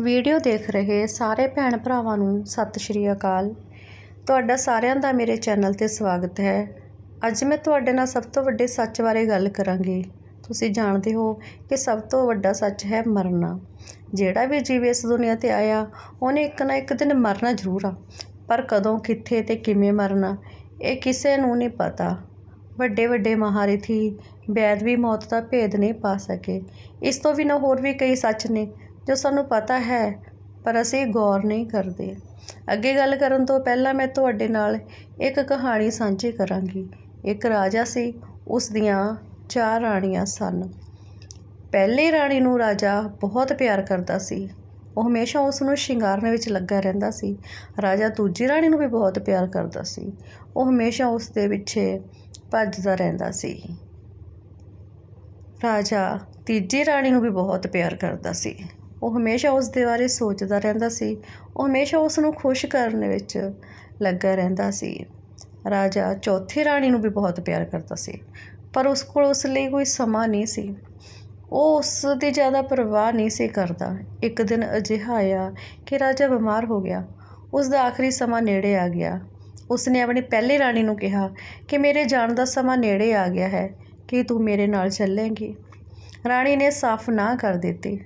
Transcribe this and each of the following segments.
Video ਦੇਖ ਰਹੇ ਸਾਰੇ ਭੈਣ ਭਰਾਵਾਂ ਨੂੰ ਸਤਿ ਸ਼੍ਰੀ ਅਕਾਲ। ਤੁਹਾਡਾ ਸਾਰਿਆਂ ਦਾ ਮੇਰੇ ਚੈਨਲ ਤੇ ਸਵਾਗਤ ਹੈ। ਅੱਜ ਮੈਂ ਤੁਹਾਡੇ ਨਾਲ ਸਭ ਤੋਂ ਵੱਡੇ ਸੱਚ ਬਾਰੇ ਗੱਲ ਕਰਾਂਗੀ। ਤੁਸੀਂ ਜਾਣਦੇ ਹੋ ਕਿ ਸਭ ਤੋਂ ਵੱਡਾ ਸੱਚ ਹੈ ਮਰਨਾ। ਜਿਹੜਾ ਵੀ ਜੀਵ ਇਸ ਦੁਨੀਆ ਤੇ ਆਇਆ, ਉਹਨੇ ਇੱਕ ਨਾ ਇੱਕ ਦਿਨ ਮਰਨਾ ਜ਼ਰੂਰ ਆ। ਪਰ ਕਦੋਂ, ਕਿੱਥੇ ਤੇ ਕਿਵੇਂ ਮਰਨਾ, ਇਹ ਕਿਸੇ ਨੂੰ ਨਹੀਂ ਪਤਾ। ਵੱਡੇ ਵੱਡੇ ਮਹਾਰਥੀ ਵੈਦ ਵੀ ਮੌਤ ਦਾ ਭੇਦ ਨਹੀਂ ਪਾ ਸਕੇ। ਇਸ ਤੋਂ ਬਿਨਾਂ ਹੋਰ ਵੀ ਕਈ ਸੱਚ ਨੇ ਜੋ ਸਾਨੂੰ ਪਤਾ ਹੈ, ਪਰ ਅਸੀਂ ਗੌਰ ਨਹੀਂ ਕਰਦੇ। ਅੱਗੇ ਗੱਲ ਕਰਨ ਤੋਂ ਪਹਿਲਾਂ ਮੈਂ ਤੁਹਾਡੇ ਨਾਲ ਇੱਕ ਕਹਾਣੀ ਸਾਂਝੀ ਕਰਾਂਗੀ। ਇੱਕ ਰਾਜਾ ਸੀ, ਉਸ ਦੀਆਂ ਚਾਰ ਰਾਣੀਆਂ ਸਨ। ਪਹਿਲੀ ਰਾਣੀ ਨੂੰ ਰਾਜਾ ਬਹੁਤ ਪਿਆਰ ਕਰਦਾ ਸੀ। ਉਹ ਹਮੇਸ਼ਾ ਉਸ ਨੂੰ ਸ਼ਿੰਗਾਰਨ ਵਿੱਚ ਲੱਗਾ ਰਹਿੰਦਾ ਸੀ। ਰਾਜਾ ਦੂਜੀ ਰਾਣੀ ਨੂੰ ਵੀ ਬਹੁਤ ਪਿਆਰ ਕਰਦਾ ਸੀ। ਉਹ ਹਮੇਸ਼ਾ ਉਸ ਦੇ ਪਿੱਛੇ ਭੱਜਦਾ ਰਹਿੰਦਾ ਸੀ। ਰਾਜਾ ਤੀਜੀ ਰਾਣੀ ਨੂੰ ਵੀ ਬਹੁਤ ਪਿਆਰ ਕਰਦਾ ਸੀ। ਉਹ ਹਮੇਸ਼ਾ ਉਸ ਦੇ ਬਾਰੇ ਸੋਚਦਾ ਰਹਿੰਦਾ ਸੀ। ਉਹ ਹਮੇਸ਼ਾ ਉਸ ਨੂੰ ਖੁਸ਼ ਕਰਨ ਵਿੱਚ ਲੱਗਾ ਰਹਿੰਦਾ ਸੀ। ਰਾਜਾ ਚੌਥੀ ਰਾਣੀ ਨੂੰ ਵੀ ਬਹੁਤ ਪਿਆਰ ਕਰਦਾ ਸੀ, ਪਰ ਉਸ ਕੋਲ ਉਸ ਲਈ ਕੋਈ ਸਮਾਂ ਨਹੀਂ ਸੀ। ਉਹ ਉਸ ਦੀ ਜ਼ਿਆਦਾ ਪਰਵਾਹ ਨਹੀਂ ਸੀ ਕਰਦਾ। ਇੱਕ ਦਿਨ ਅਜਿਹਾ ਆਇਆ ਕਿ ਰਾਜਾ ਬਿਮਾਰ ਹੋ ਗਿਆ। ਉਸ ਦਾ ਆਖਰੀ ਸਮਾਂ ਨੇੜੇ ਆ ਗਿਆ। ਉਸਨੇ ਆਪਣੀ ਪਹਿਲੀ ਰਾਣੀ ਨੂੰ ਕਿਹਾ ਕਿ ਮੇਰੇ ਜਾਣ ਦਾ ਸਮਾਂ ਨੇੜੇ ਆ ਗਿਆ ਹੈ, ਕਿ ਤੂੰ ਮੇਰੇ ਨਾਲ ਚੱਲੇਂਗੀ? ਰਾਣੀ ਨੇ ਸਾਫ਼ ਨਾ ਕਰ ਦਿੱਤੀ।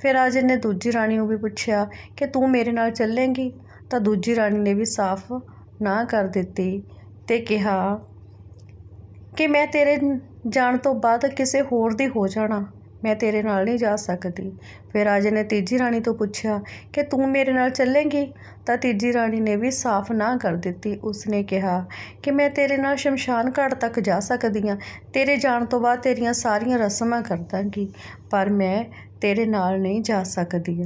ਫਿਰ ਰਾਜੇ ਨੇ ਦੂਜੀ ਰਾਣੀ ਨੂੰ ਵੀ ਪੁੱਛਿਆ ਕਿ ਤੂੰ ਮੇਰੇ ਨਾਲ ਚੱਲੇਂਗੀ? ਤਾਂ ਦੂਜੀ ਰਾਣੀ ਨੇ ਵੀ ਸਾਫ਼ ਨਾ ਕਰ ਦਿੱਤੀ ਤੇ ਕਿਹਾ ਕਿ ਮੈਂ ਤੇਰੇ ਜਾਣ ਤੋਂ ਬਾਅਦ ਕਿਸੇ ਹੋਰ ਦੀ ਹੋ ਜਾਣਾ। ਮੈਂ ਤੇਰੇ ਨਾਲ ਨਹੀਂ ਜਾ ਸਕਦੀ। ਫਿਰ ਰਾਜੇ ਨੇ ਤੀਜੀ ਰਾਣੀ ਤੋਂ ਪੁੱਛਿਆ ਕਿ ਤੂੰ ਮੇਰੇ ਨਾਲ ਚੱਲੇਂਗੀ? ਤਾਂ ਤੀਜੀ ਰਾਣੀ ਨੇ ਵੀ ਸਾਫ਼ ਨਾ ਕਰ ਦਿੱਤੀ। ਉਸਨੇ ਕਿਹਾ ਕਿ ਮੈਂ ਤੇਰੇ ਨਾਲ ਸ਼ਮਸ਼ਾਨ ਘਾਟ ਤੱਕ ਜਾ ਸਕਦੀ ਹਾਂ। ਤੇਰੇ ਜਾਣ ਤੋਂ ਬਾਅਦ ਤੇਰੀਆਂ ਸਾਰੀਆਂ ਰਸਮਾਂ ਕਰ ਦਾਂਗੀ, ਪਰ ਮੈਂ ਤੇਰੇ ਨਾਲ ਨਹੀਂ ਜਾ ਸਕਦੀ।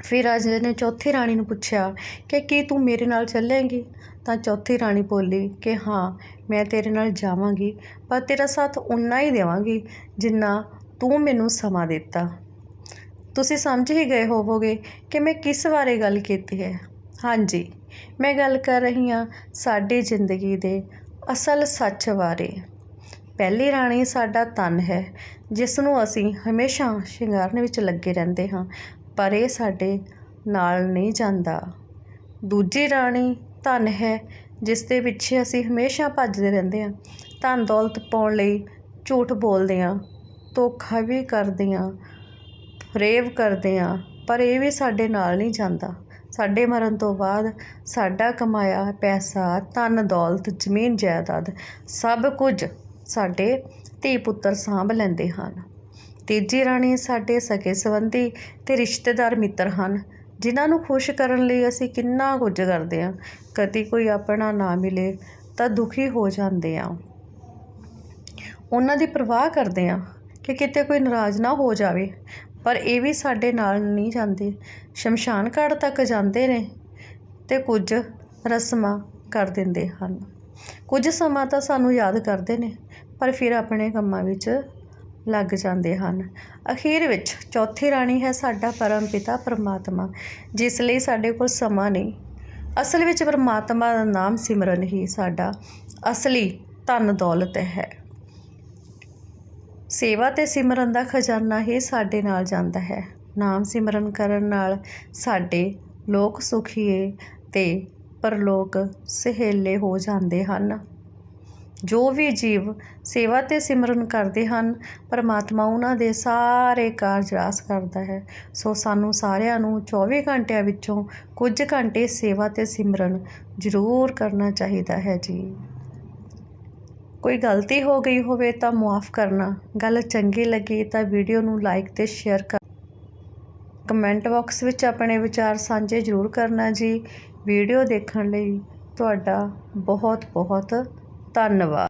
ਫਿਰ ਰਾਜੇ ਨੇ ਚੌਥੀ ਰਾਣੀ ਨੂੰ ਪੁੱਛਿਆ ਕਿ ਕੀ ਤੂੰ ਮੇਰੇ ਨਾਲ ਚੱਲੇਂਗੀ? ਤਾਂ ਚੌਥੀ ਰਾਣੀ ਬੋਲੀ ਕਿ ਹਾਂ, ਮੈਂ ਤੇਰੇ ਨਾਲ ਜਾਵਾਂਗੀ, ਪਰ ਤੇਰਾ ਸਾਥ ਉਨਾ ਹੀ ਦੇਵਾਂਗੀ ਜਿੰਨਾ ਤੂੰ ਮੈਨੂੰ ਸਮਾਂ ਦਿੱਤਾ। ਤੁਸੀਂ ਸਮਝ ਹੀ ਗਏ ਹੋਵੋਗੇ ਕਿ ਮੈਂ ਕਿਸ ਬਾਰੇ ਗੱਲ ਕੀਤੀ ਹੈ। ਹਾਂਜੀ, ਮੈਂ ਗੱਲ ਕਰ ਰਹੀ ਹਾਂ ਸਾਡੀ ਜ਼ਿੰਦਗੀ ਦੇ ਅਸਲ ਸੱਚ ਬਾਰੇ। ਪਹਿਲੀ ਰਾਣੀ ਸਾਡਾ ਤਨ ਹੈ, ਜਿਸ ਨੂੰ ਅਸੀਂ ਹਮੇਸ਼ਾ ਸ਼ਿੰਗਾਰਨ ਵਿੱਚ ਲੱਗੇ ਰਹਿੰਦੇ ਹਾਂ, ਪਰ ਇਹ ਸਾਡੇ ਨਾਲ ਨਹੀਂ ਜਾਂਦਾ। ਦੂਜੀ ਰਾਣੀ ਧਨ ਹੈ, ਜਿਸ ਦੇ ਪਿੱਛੇ ਅਸੀਂ ਹਮੇਸ਼ਾ ਭੱਜਦੇ ਰਹਿੰਦੇ ਹਾਂ। ਧਨ ਦੌਲਤ ਪਾਉਣ ਲਈ ਝੂਠ ਬੋਲਦੇ ਹਾਂ। ਧੋਖਾ ਵੀ ਕਰਦੇ ਹਾਂ ਫਰੇਬ ਕਰਦੇ ਹਾਂ ਪਰ ਇਹ ਵੀ ਸਾਡੇ ਨਾਲ ਨਹੀਂ ਜਾਂਦਾ। ਸਾਡੇ ਮਰਨ ਤੋਂ ਬਾਅਦ ਸਾਡਾ ਕਮਾਇਆ ਪੈਸਾ, ਧਨ, ਦੌਲਤ, ਜ਼ਮੀਨ, ਜਾਇਦਾਦ ਸਭ ਕੁਝ ਸਾਡੇ ਧੀ ਪੁੱਤਰ ਸਾਂਭ ਲੈਂਦੇ ਹਨ। ਤੀਜੀ ਰਾਣੀ ਸਾਡੇ ਸਕੇ ਸੰਬੰਧੀ ਤੇ ਰਿਸ਼ਤੇਦਾਰ ਮਿੱਤਰ ਹਨ, ਜਿਨ੍ਹਾਂ ਨੂੰ ਖੁਸ਼ ਕਰਨ ਲਈ ਅਸੀਂ ਕਿੰਨਾ ਕੁਝ ਕਰਦੇ ਹਾਂ। ਕਦੀ ਕੋਈ ਆਪਣਾ ਨਾ ਮਿਲੇ ਤਾਂ ਦੁਖੀ ਹੋ ਜਾਂਦੇ ਹਾਂ। ਉਹਨਾਂ ਦੀ ਪਰਵਾਹ ਕਰਦੇ ਹਾਂ। ਕਿ ਕਿਤੇ ਕੋਈ ਨਾਰਾਜ਼ ਨਾ ਹੋ ਜਾਵੇ। ਪਰ ਇਹ ਵੀ ਸਾਡੇ ਨਾਲ ਨਹੀਂ ਜਾਂਦੇ। ਸ਼ਮਸ਼ਾਨ ਘਾਟ ਤੱਕ ਜਾਂਦੇ ਨੇ ਅਤੇ ਕੁਝ ਰਸਮਾਂ ਕਰ ਦਿੰਦੇ ਹਨ। ਕੁਝ ਸਮਾਂ ਤਾਂ ਸਾਨੂੰ ਯਾਦ ਕਰਦੇ ਨੇ, ਪਰ ਫਿਰ ਆਪਣੇ ਕੰਮਾਂ ਵਿੱਚ ਲੱਗ ਜਾਂਦੇ ਹਨ। ਅਖੀਰ ਵਿੱਚ ਚੌਥੀ ਰਾਣੀ ਹੈ ਸਾਡਾ ਪਰਮ ਪਿਤਾ ਪਰਮਾਤਮਾ, ਜਿਸ ਲਈ ਸਾਡੇ ਕੋਲ ਸਮਾਂ ਨਹੀਂ। ਅਸਲ ਵਿੱਚ ਪਰਮਾਤਮਾ ਦਾ ਨਾਮ ਸਿਮਰਨ ਹੀ ਸਾਡਾ ਅਸਲੀ ਧਨ ਦੌਲਤ ਹੈ। ਸੇਵਾ ਅਤੇ ਸਿਮਰਨ ਦਾ ਖਜ਼ਾਨਾ ਹੀ ਸਾਡੇ ਨਾਲ ਜਾਂਦਾ ਹੈ। ਨਾਮ ਸਿਮਰਨ ਕਰਨ ਨਾਲ ਸਾਡੇ ਲੋਕ ਸੁਖੀਏ ਤੇ ਪਰਲੋਕ ਸਹੇਲੇ ਹੋ ਜਾਂਦੇ ਹਨ। ਜੋ ਵੀ ਜੀਵ ਸੇਵਾ ਤੇ ਸਿਮਰਨ ਕਰਦੇ ਹਨ, ਪਰਮਾਤਮਾ ਉਹਨਾਂ ਦੇ ਸਾਰੇ ਕਾਰਜ ਰਾਸ ਕਰਦਾ ਹੈ। ਸੋ ਸਾਨੂੰ ਸਾਰਿਆਂ ਨੂੰ 24 ਘੰਟਿਆਂ ਵਿੱਚੋਂ ਕੁਝ ਘੰਟੇ ਸੇਵਾ ਤੇ ਸਿਮਰਨ ਜ਼ਰੂਰ ਕਰਨਾ ਚਾਹੀਦਾ ਹੈ ਜੀ। ਕੋਈ ਗਲਤੀ ਹੋ ਗਈ ਹੋਵੇ ਤਾਂ ਮੁਆਫ਼ ਕਰਨਾ। ਗੱਲ ਚੰਗੀ ਲੱਗੀ ਤਾਂ ਵੀਡੀਓ ਨੂੰ ਲਾਈਕ ਤੇ ਸ਼ੇਅਰ ਕਰ। ਕਮੈਂਟ ਬਾਕਸ ਵਿੱਚ ਆਪਣੇ ਵਿਚਾਰ ਸਾਂਝੇ ਜ਼ਰੂਰ ਕਰਨਾ ਜੀ। ਵੀਡੀਓ ਦੇਖਣ ਲਈ ਤੁਹਾਡਾ ਬਹੁਤ ਬਹੁਤ ਧੰਨਵਾਦ।